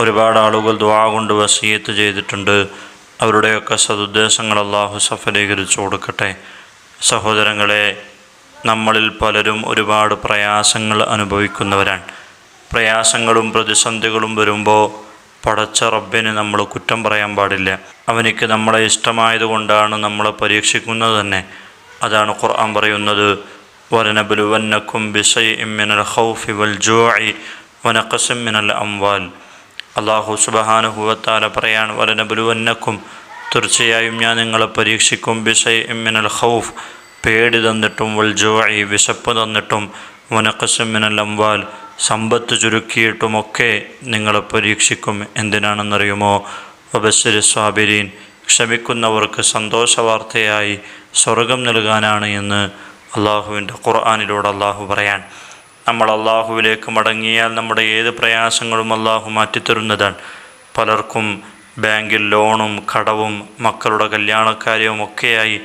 ഒരുപാട് ആളുകൾ ദ്വാ കൊണ്ട് വസീയത്ത് ചെയ്തിട്ടുണ്ട്. അവരുടെയൊക്കെ സതുദ്ദേശങ്ങൾ അള്ളാഹു സഫലീകരിച്ചു കൊടുക്കട്ടെ. സഹോദരങ്ങളെ നമ്മളിൽ പലരും ഒരുപാട് പ്രയാസങ്ങൾ അനുഭവിക്കുന്നവരാണ്. പ്രയാസങ്ങളും പ്രതിസന്ധികളും വരുമ്പോൾ പടച്ച റബ്ബിന് നമ്മൾ കുറ്റം പറയാൻ പാടില്ല. അവനിക്ക് നമ്മളെ ഇഷ്ടമായതുകൊണ്ടാണ് നമ്മളെ പരീക്ഷിക്കുന്നത് തന്നെ. അതാണ് ഖുർആൻ പറയുന്നത് വരനബുലുവന്നക്കും ബിസൈ ഇമ്മിനൽ ഹൗഫി വൽ ജോഇ വനക്കസിം മിനൽ അംവാൽ. അള്ളാഹു സുബഹാനുഭവത്താല പറയാണ് വലനബുലുവന്നക്കും തീർച്ചയായും ഞാൻ നിങ്ങളെ പരീക്ഷിക്കും ബിസൈ എമ്മിനൽ ഹൗഫ് പേടി തന്നിട്ടും വൽ ജോഇ വിശപ്പ് തന്നിട്ടും വനക്കസിം മിനൽ അംവാൽ സമ്പത്ത് ചുരുക്കിയിട്ടുമൊക്കെ നിങ്ങളെ പരീക്ഷിക്കും എന്തിനാണെന്നറിയുമോ? വബസ്സിരി സ്വാബിരീൻ ക്ഷമിക്കുന്നവർക്ക് സന്തോഷവാർത്തയായി സ്വർഗം നൽകാനാണ് എന്ന് അള്ളാഹുവിന്റെ ഖുർആാനിലൂടെ അള്ളാഹു പറയാൻ നമ്മൾ അള്ളാഹുവിലേക്ക് മടങ്ങിയാൽ നമ്മുടെ ഏത് പ്രയാസങ്ങളും അള്ളാഹു മാറ്റിത്തരുന്നതാണ്. പലർക്കും ബാങ്കിൽ ലോണും കടവും മക്കളുടെ കല്യാണക്കാര്യവും ഒക്കെയായി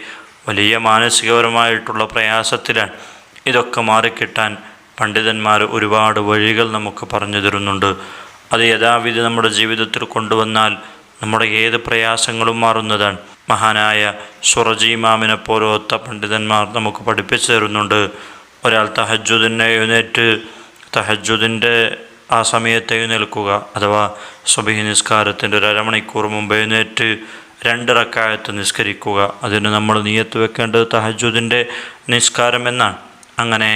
വലിയ മാനസികപരമായിട്ടുള്ള പ്രയാസത്തിലാണ്. ഇതൊക്കെ മാറിക്കിട്ടാൻ പണ്ഡിതന്മാർ ഒരുപാട് വഴികൾ നമുക്ക് പറഞ്ഞു തരുന്നുണ്ട്. അത് യഥാവിധി നമ്മുടെ ജീവിതത്തിൽ കൊണ്ടുവന്നാൽ നമ്മുടെ ഏത് പ്രയാസങ്ങളും മാറുന്നതാണ്. മഹാനായ സുറജീമാമിനെ പോലത്തെ പണ്ഡിതന്മാർ നമുക്ക് പഠിപ്പിച്ചു തരുന്നുണ്ട്. ഒരാൾ തഹജുദിനെ എഴുന്നേറ്റ് തഹജുദിന്റെ ആ സമയത്ത് എഴുന്നേൽക്കുക അഥവാ സുബഹി നിസ്കാരത്തിന്റെ ഒരു അരമണിക്കൂർ മുമ്പ് എഴുന്നേറ്റ് രണ്ട് റക്കായത്ത് നിസ്കരിക്കുക. അതിന് നമ്മൾ നീയത്ത് വെക്കേണ്ടത് തഹജുദിന്റെ നിസ്കാരം എന്നാണ്. അങ്ങനെ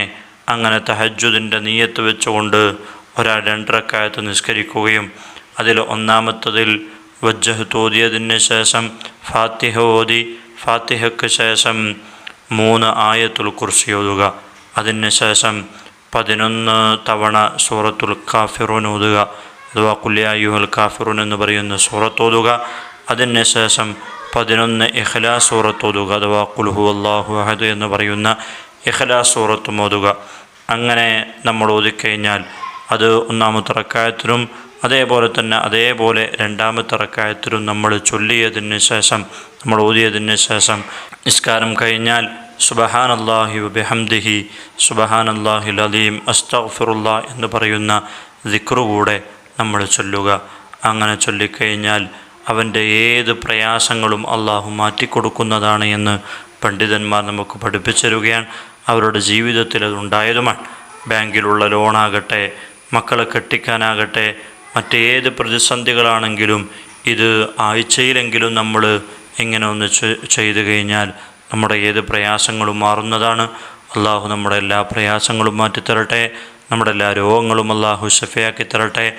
അങ്ങനെ തഹജുദിന്റെ നീയത്ത് വെച്ചുകൊണ്ട് ഒരാൾ രണ്ടരക്കായത്ത് നിസ്കരിക്കുകയും അതിൽ ഒന്നാമത്തതിൽ വജ്ജഹ് തോതിയതിന് ശേഷം ഫാത്തിഹ ഓതി ഫാത്തിഹയ്ക്ക് ശേഷം മൂന്ന് ആയത്തുൽ കുർസി ഓതുക. അതിന് ശേഷം പതിനൊന്ന് തവണ സൂറത്തുൽ കാഫിറൂൻ ഓതുക. അഥവാ കുല്യായുഹൽ കാഫിറൂൻ എന്ന് പറയുന്ന സൂറത്ത് ഓതുക. അതിന് ശേഷം പതിനൊന്ന് ഇഖ്ലാ സൂറത്ത് ഓതുക. അഥവാ കുൽഹു അള്ളാഹു അഹദ് എന്ന് പറയുന്ന ഇഖ്ലാ സൂറത്തും ഓതുക. അങ്ങനെ നമ്മൾ ഓതിക്കഴിഞ്ഞാൽ അത് ഒന്നാമത്തെ റക്കായത്തിലും അതേപോലെ തന്നെ അതേപോലെ രണ്ടാമത്തെ റക്കായത്തിലും നമ്മൾ ചൊല്ലിയതിന് ശേഷം നമ്മൾ ഓതിയതിന് ശേഷം നിസ്കാരം കഴിഞ്ഞാൽ ബിഹംദിഹി സുബഹാൻ അള്ളാഹി അലീം അസ്തഫിറുല്ല എന്ന് പറയുന്ന ദിക്റുകൂടെ നമ്മൾ ചൊല്ലുക. അങ്ങനെ ചൊല്ലിക്കഴിഞ്ഞാൽ അവന്റെ ഏത് പ്രയാസങ്ങളും അള്ളാഹു മാറ്റിക്കൊടുക്കുന്നതാണ് എന്ന് പണ്ഡിതന്മാർ നമുക്ക് പഠിപ്പിച്ചു തരികയാണ് അവരുടെ ജീവിതത്തിൽ അതുണ്ടായതുമാണ് ബാങ്കിലുള്ള ലോണാകട്ടെ മക്കളെ കെട്ടിക്കാനാകട്ടെ മറ്റേത് പ്രതിസന്ധികളാണെങ്കിലും ഇത് ആഴ്ചയിലെങ്കിലും നമ്മൾ ഇങ്ങനെ ഒന്ന് ചെയ്തു കഴിഞ്ഞാൽ നമ്മുടെ ഏത് പ്രയാസങ്ങളും മാറുന്നതാണ്. അള്ളാഹു നമ്മുടെ എല്ലാ പ്രയാസങ്ങളും മാറ്റിത്തരട്ടെ. നമ്മുടെ എല്ലാ രോഗങ്ങളും അള്ളാഹു ഷഫയാക്കി തരട്ടെ.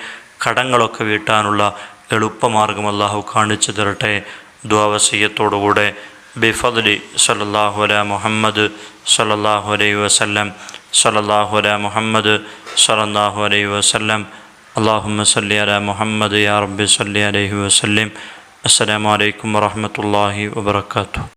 കടങ്ങളൊക്കെ വീട്ടാനുള്ള എളുപ്പമാർഗം അള്ളാഹു കാണിച്ചു തരട്ടെ. ദ്വാവസീയത്തോടുകൂടെ ബിഫദ്ലി സലല്ലാഹു അല മുഹമ്മദ് സലല്ലാഹു അലൈ വസല്ലം. സലല്ലാഹു അല മുഹമ്മദ് സലല്ലാഹു അലൈ വസല്ലം. അള്ളാഹുമ്മ സല്ലി അല മുഹമ്മദ് യാ റബ്ബി സല്ലി അലൈഹി വസല്ലം. അസ്സലാമലൈക്കും വറഹമത്തല്ലാഹി വാബർക്കാത്തു